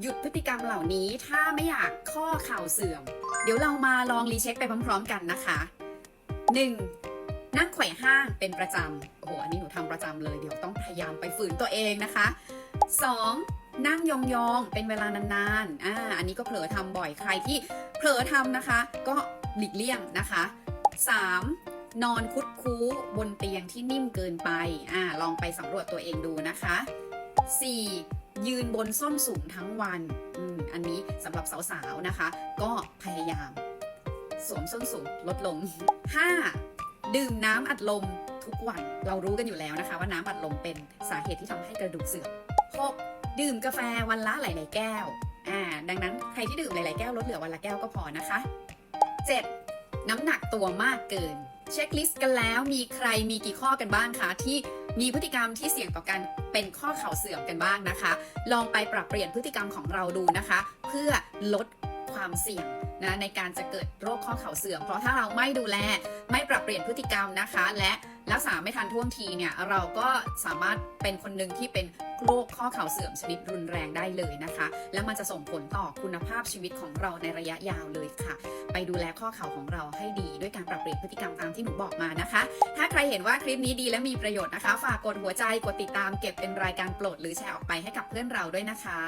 หยุดพฤติกรรมเหล่านี้ถ้าไม่อยากข้อเข่าเสื่อม เดี๋ยวเรามาลองรีเช็คไปพร้อม ๆ กันนะคะ 1. นั่งไขว่ห้างเป็นประจำโอ้โหอันนี้หนูทำประจำเลย เดี๋ยวต้องพยายามไปฝืนตัวเองนะคะ 2. นั่งยองๆเป็นเวลานานๆอ่าอันนี้ก็เผลอทำบ่อยใครที่เผลอทำนะคะ ก็หลีกเลี่ยงนะคะ 3. นอนคุดคู้บนเตียงที่นิ่มเกินไป อ่า ลองไปสำรวจตัวเองดูนะคะ 4. ยืนบนส้นสูงทั้งวันอืมอันนี้สำหรับสาวๆนะคะ ก็พยายาม สวมส้นสูงลดลง 5. ดื่มน้ำอัดลมทุกวัน เรารู้กันอยู่แล้วนะคะ ว่าน้ำอัดลมเป็นสาเหตุที่ทำให้กระดูกเสื่อม 6. ดื่มกาแฟวันละหลาย ๆ แก้วอ่าดังนั้นใครที่ดื่มหลาย ๆ แก้วลดเหลือวันละแก้วก็พอนะคะ 7. น้ำหนักตัวมากเกิน เช็คลิสต์กันแล้วมีใครมีกี่ข้อกันบ้างคะที่มีพฤติกรรมที่เสี่ยงต่อการเป็นข้อเข่าเสื่อมกันบ้างนะคะ ลองไปปรับเปลี่ยนพฤติกรรมของเราดูนะคะ เพื่อลด ความเสี่ยงนะในการจะเกิดโรคข้อเข่าเสื่อม เพราะถ้าเราไม่ดูแลไม่ปรับเปลี่ยนพฤติกรรมนะคะ และรักษาไม่ทันท่วงทีเนี่ยเราก็สามารถเป็นคนหนึ่งที่เป็นโรคข้อเข่าเสื่อมชนิดรุนแรงได้เลยนะคะ แล้วมันจะส่งผลต่อคุณภาพชีวิตของเราในระยะยาวเลยค่ะ ไปดูแลข้อเข่าของเราให้ดี ด้วยการปรับเปลี่ยนพฤติกรรมตามที่หนูบอกมานะคะ ถ้าใครเห็นว่าคลิปนี้ดีและมีประโยชน์นะคะ ฝากกดหัวใจกดติดตามเก็บเป็นรายการโปรด หรือแชร์ออกไปให้กับเพื่อนเราด้วยนะคะ